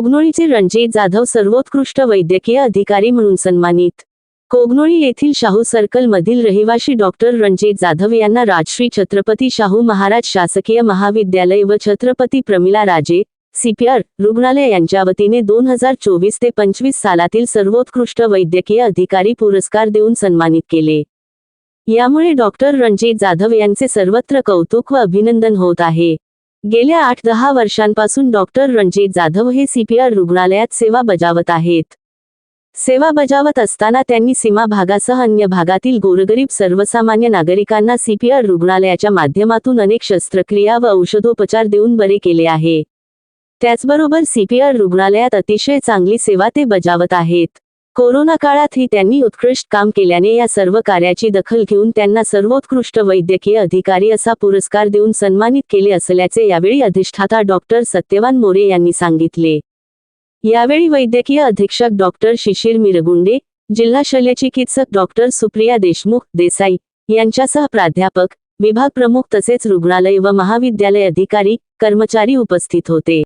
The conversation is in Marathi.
कोगनोळीचे रणजित जाधव सर्वोत्कृष्ट वैद्यकीय अधिकारी म्हणून सन्मानित. कोगनोळी येथील शाहू सर्कल मधील रहिवाशी डॉक्टर रणजित जाधव यांना राजश्री छत्रपती शाहू महाराज शासकीय महाविद्यालय व छत्रपती प्रमिला राजे सीपीआर रुग्णालय यांच्या वतीने दोन हजार चोवीस ते पंचवीस सालातील सर्वोत्कृष्ट वैद्यकीय अधिकारी पुरस्कार देऊन सन्मानित केले. यामुळे डॉक्टर रणजित जाधव यांचे सर्वत्र कौतुक व अभिनंदन होत आहे. गेल्या आठ दहा वर्षांपासून डॉक्टर रणजित जाधव हे सीपीआर रुग्णालयात सेवा बजावत आहेत. सेवा बजावत असताना त्यांनी सीमा भागासह अन्य भागातील गोरगरीब सर्वसामान्य नागरिकांना सीपीआर रुग्णालयाच्या माध्यमातून अनेक शस्त्रक्रिया व औषधोपचार देऊन बरे केले आहे. त्याचबरोबर सीपीआर रुग्णालयात अतिशय चांगली सेवा ते बजावत आहेत. कोरोना काळातही त्यांनी उत्कृष्ट काम केल्याने या सर्व कार्याची दखल घेऊन त्यांना सर्वोत्कृष्ट वैद्यकीय अधिकारी असा पुरस्कार देऊन सन्मानित केले असल्याचे यावेळी अधिष्ठाता डॉक्टर सत्यवान मोरे यांनी सांगितले. यावेळी वैद्यकीय अधीक्षक डॉक्टर शिशिर मिरगुंडे जिल्हा शल्यचिकित्सक डॉक्टर सुप्रिया देशमुख देसाई यांच्यासह प्राध्यापक विभाग प्रमुख तसेच रुग्णालय व महाविद्यालय अधिकारी कर्मचारी उपस्थित होते.